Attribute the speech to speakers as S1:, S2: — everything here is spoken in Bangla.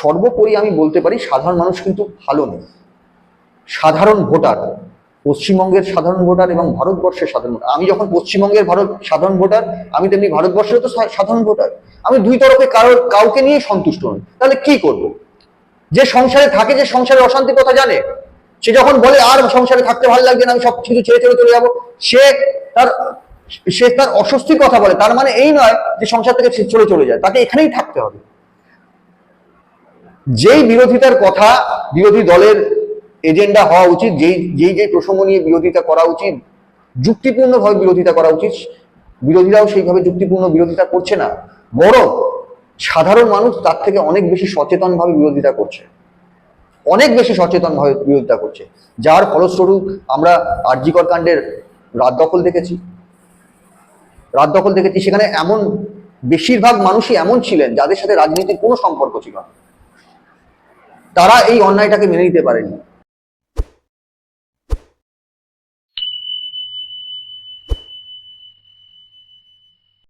S1: সর্বোপরি আমি বলতে পারি সাধারণ মানুষ কিন্তু ভালো নেই। সাধারণ ভোটার, পশ্চিমবঙ্গের সাধারণ ভোটার এবং ভারতবর্ষের সাধারণ ভোটার। আমি যখন পশ্চিমবঙ্গের ভারত সাধারণ ভোটার, আমি তেমনি ভারতবর্ষের তো সাধারণ ভোটার। আমি দুই তরফে কারোর, কাউকে নিয়ে সন্তুষ্ট নই। তাহলে কি করব? যে সংসারে থাকে, যে সংসারের অশান্তির কথা জানে, সে যখন বলে, আর সংসারে থাকতে ভালো লাগবে না, আমি সব কিছু ছেড়ে ছেড়ে চলে যাব, সে তার সে তার অস্বস্তির কথা বলে। তার মানে এই নয় যে সংসার থেকে চলে চলে যায়। তাকে এখানেই থাকতে হবে। যেই বিরোধিতার কথা বিরোধী দলের এজেন্ডা হওয়া উচিত, যেই যেই যেই প্রসঙ্গ নিয়ে বিরোধিতা করা উচিত, যুক্তিপূর্ণভাবে বিরোধিতা করা উচিত, বিরোধীরাও সেইভাবে যুক্তিপূর্ণ বিরোধিতা করছে না। বরং সাধারণ মানুষ তার থেকে অনেক বেশি সচেতনভাবে বিরোধিতা করছে। অনেক বেশি সচেতনভাবে বিরোধিতা করছে। যার ফলস্বরূপ আমরা আরজিকর কাণ্ডের রাত দখল দেখেছি। রাত দখল দেখেছি। সেখানে এমন, বেশিরভাগ মানুষই এমন ছিলেন যাদের সাথে রাজনীতির কোনো সম্পর্ক ছিল না। তারা এই অন্যায়টাকে মেনে নিতে পারেনি।